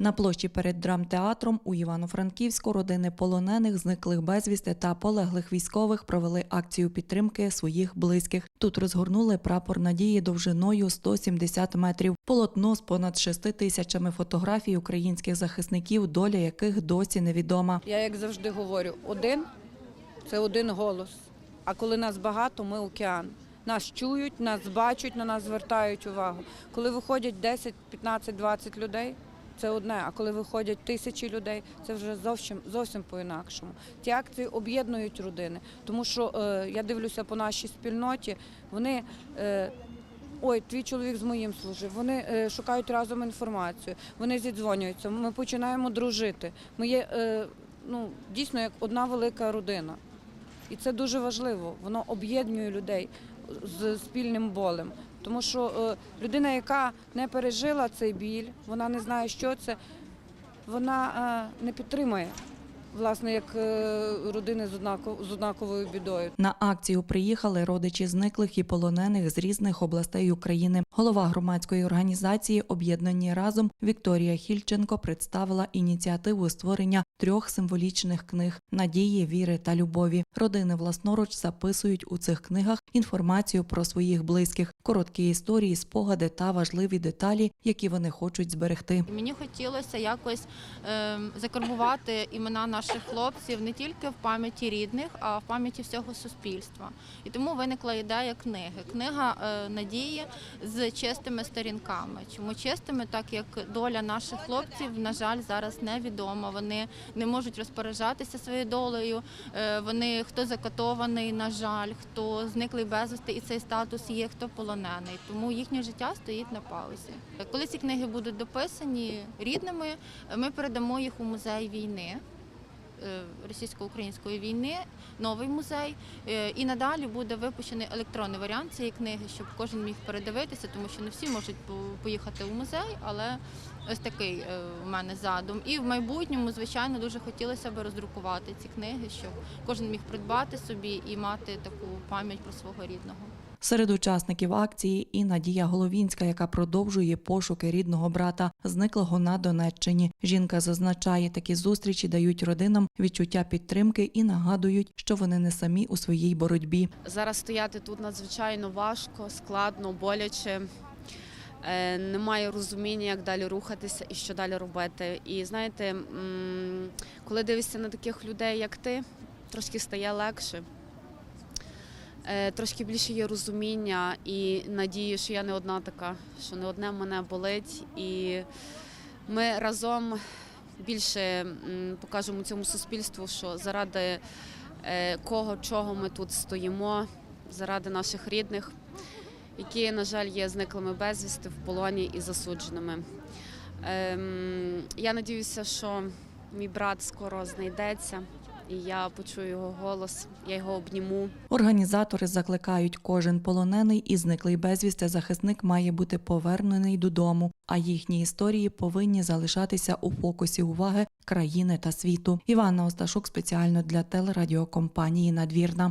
На площі перед драмтеатром у Івано-Франківську родини полонених, зниклих безвісти та полеглих військових провели акцію підтримки своїх близьких. Тут розгорнули прапор надії довжиною 170 метрів. Полотно з понад 6 тисячами фотографій українських захисників, доля яких досі невідома. Я як завжди говорю, один це один голос. А коли нас багато, ми океан. Нас чують, нас бачать, на нас звертають увагу. Коли виходять 10, 15, 20 людей, це одне. А коли виходять тисячі людей, це вже зовсім зовсім по-інакшому. Ті акції об'єднують родини, тому що е, я дивлюся по нашій спільноті. Вони е, Ой, твій чоловік з моїм служив. Вони е, шукають разом інформацію, вони зідзвонюються. Ми починаємо дружити. Ми є е, ну, дійсно як одна велика родина. І це дуже важливо. Воно об'єднує людей з спільним болем. Тому що е, людина, яка не пережила цей біль, вона не знає, що це, вона е, не підтримує, власне, як е, родини з, однако, з однаковою бідою. На акцію приїхали родичі зниклих і полонених з різних областей України. Голова громадської організації Об'єднані разом Вікторія Хільченко представила ініціативу створення трьох символічних книг надії, віри та любові. Родини власноруч записують у цих книгах інформацію про своїх близьких, короткі історії, спогади та важливі деталі, які вони хочуть зберегти. Мені хотілося якось е, закарбувати імена наших хлопців не тільки в пам'яті рідних, а в пам'яті всього суспільства. І тому виникла ідея книги. Книга е, надії з чистими сторінками. Чому чистими? Так як доля наших хлопців, на жаль, зараз невідома. Вони не можуть розпоряджатися своєю долею. Е, вони хто закатований, на жаль, хто зниклий безвісти, і цей статус є, хто полонений. Тому їхнє життя стоїть на паузі. Коли ці книги будуть дописані рідними, ми передамо їх у музей війни. Е, Російсько-української війни, новий музей, Е, і надалі буде випущений електронний варіант цієї книги, щоб кожен міг передивитися, тому що не всі можуть поїхати у музей, але ось такий е, у мене задум. І в майбутньому, звичайно, дуже хотілося б роздрукувати ці книги, щоб кожен міг придбати собі і мати таку пам'ять про свого рідного. Серед учасників акції і Надія Головінська, яка продовжує пошуки рідного брата, зниклого на Донеччині. Жінка зазначає, такі зустрічі дають родинам відчуття підтримки і нагадують, що вони не самі у своїй боротьбі. Зараз стояти тут надзвичайно важко, складно, боляче. Е, Немає розуміння, як далі рухатися і що далі робити. І знаєте, коли дивишся на таких людей, як ти, трошки стає легше. Е, Трошки більше є розуміння і надії, що я не одна така, що не одне мене болить. І ми разом більше покажемо цьому суспільству, що заради е, кого, чого ми тут стоїмо, заради наших рідних, які, на жаль, є зниклими безвісти в полоні і засудженими. Ем, Я надіюся, що мій брат скоро знайдеться, і я почую його голос, я його обніму. Організатори закликають, кожен полонений і зниклий безвісти захисник має бути повернений додому, а їхні історії повинні залишатися у фокусі уваги країни та світу. Іванна Осташук спеціально для телерадіокомпанії Надвірна.